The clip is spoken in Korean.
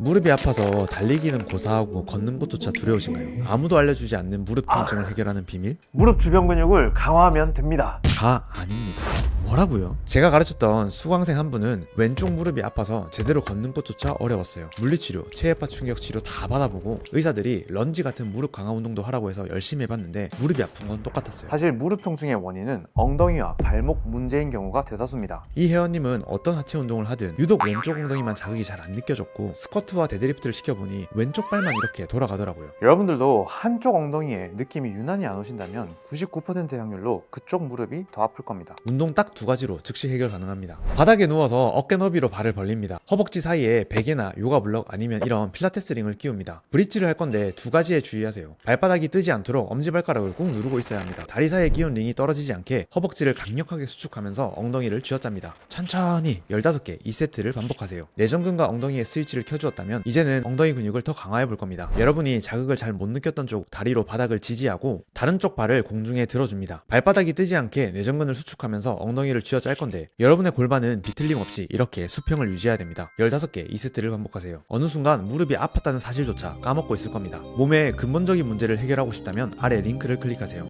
무릎이 아파서 달리기는 고사하고 걷는 것조차 두려우신가요? 아무도 알려주지 않는 무릎 통증을 해결하는 비밀? 무릎 주변 근육을 강화하면 됩니다. 가 아닙니다. 뭐라고요? 제가 가르쳤던 수강생 한 분은 왼쪽 무릎이 아파서 제대로 걷는 것조차 어려웠어요. 물리치료, 체해파 충격 치료 다 받아보고 의사들이 런지 같은 무릎 강화 운동도 하라고 해서 열심히 해봤는데 무릎이 아픈 건 똑같았어요. 사실 무릎 통증의 원인은 엉덩이와 발목 문제인 경우가 대다수입니다. 이 회원님은 어떤 하체 운동을 하든 유독 왼쪽 엉덩이만 자극이 잘 안 느껴졌고 스쿼트와 데드리프트를 시켜보니 왼쪽 발만 이렇게 돌아가더라고요. 여러분들도 한쪽 엉덩이에 느낌이 유난히 안 오신다면 99%의 확률로 그쪽 무릎이 더 아플 겁니다. 운동 딱두 가지로 즉시 해결 가능합니다. 바닥에 누워서 어깨 너비로 발을 벌립니다. 허벅지 사이에 베개나 요가 블럭 아니면 이런 필라테스 링을 끼웁니다. 브릿지를 할 건데 두 가지에 주의하세요. 발바닥이 뜨지 않도록 엄지발가락을 꾹 누르고 있어야 합니다. 다리 사이에 끼운 링이 떨어지지 않게 허벅지를 강력하게 수축하면서 엉덩이를 쥐어짭니다. 천천히 15개 2세트를 반복하세요. 내전근과 엉덩이의 스위치를 켜주었다면 이제는 엉덩이 근육을 더 강화해 볼 겁니다. 여러분이 자극을 잘 못 느꼈던 쪽 다리로 바닥을 지지하고 다른 쪽 발을 공중에 들어줍니다. 발바닥이 뜨지 않게 내전근을 수축하면서 엉덩이 를 쥐어짤 건데 여러분의 골반은 비틀림 없이 이렇게 수평을 유지해야 됩니다. 15개 2세트를 반복하세요. 어느 순간 무릎이 아팠다는 사실조차 까먹고 있을 겁니다. 몸의 근본적인 문제를 해결하고 싶다면 아래 링크를 클릭하세요.